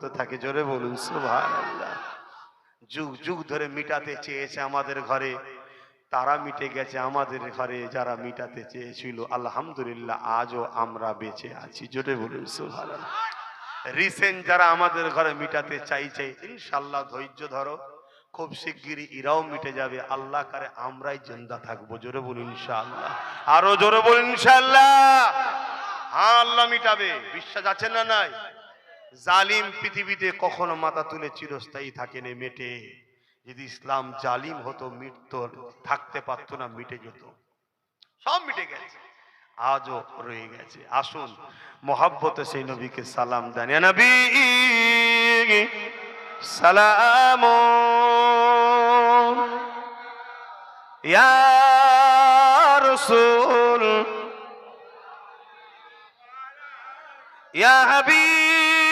তো থাকে জোরে বলুন যুগ যুগ ধরে মিটাতে চেয়েছে আমাদের ঘরে। তারা মিটে গেছে আমাদের ঘরে, যারা মিটাতে চেয়েছিল। আলহামদুলিল্লাহ, আজও আমরা বেঁচে আছি। জোরে বলুন রিসেন্ট যারা আমাদের ঘরে মিটাতে চাইছে ইনশাল্লাহ ধৈর্য ধরো। খুব শিগগিরই ইরাও মিটে যাবে। আল্লাহ কারে আমরাই জিন্দা থাকব। জোরে বলুন, ইনশাআল্লাহ। আরও জোরে বলুন, ইনশাআল্লাহ। হ্যাঁ আল্লাহ মিটাবে। বিশ্বাস আছে না নাই? জালিম পৃথিবীতে কখনো মাথা তুলে চিরস্থায়ী থাকেনি মেটে। যদি ইসলাম জালিম হতো মিটত থাকতে পারতো না, মিটে যেত। সব মিটে গেছে। আজও রয়ে গেছে। আসুন, মোহাব্বতে সেই নবীকে সালাম দেন। নবী, সালাম রাসূল। ইয়া হাবিব।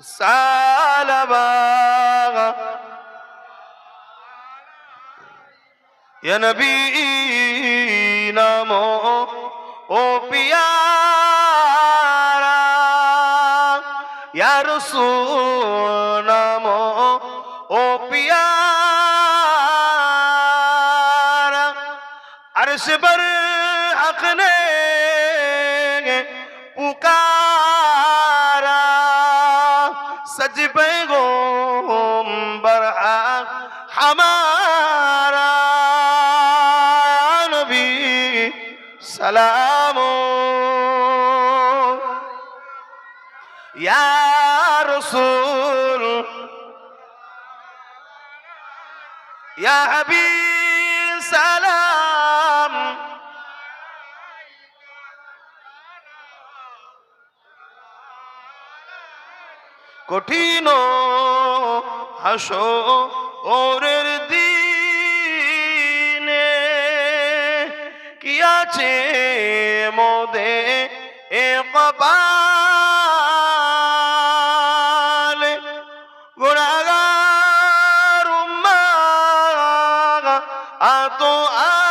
سالبا يا نبينا مو او پیارا يا رسول مو او پیارا عرش بر حق نے सज पे गोम्बर हमारा नबी सलामो या रसूल या हबीब सलाम কঠিন হাসো ওরের দিনে। কি আছে মোদে এ কপাল? উম্মা আতো আপনা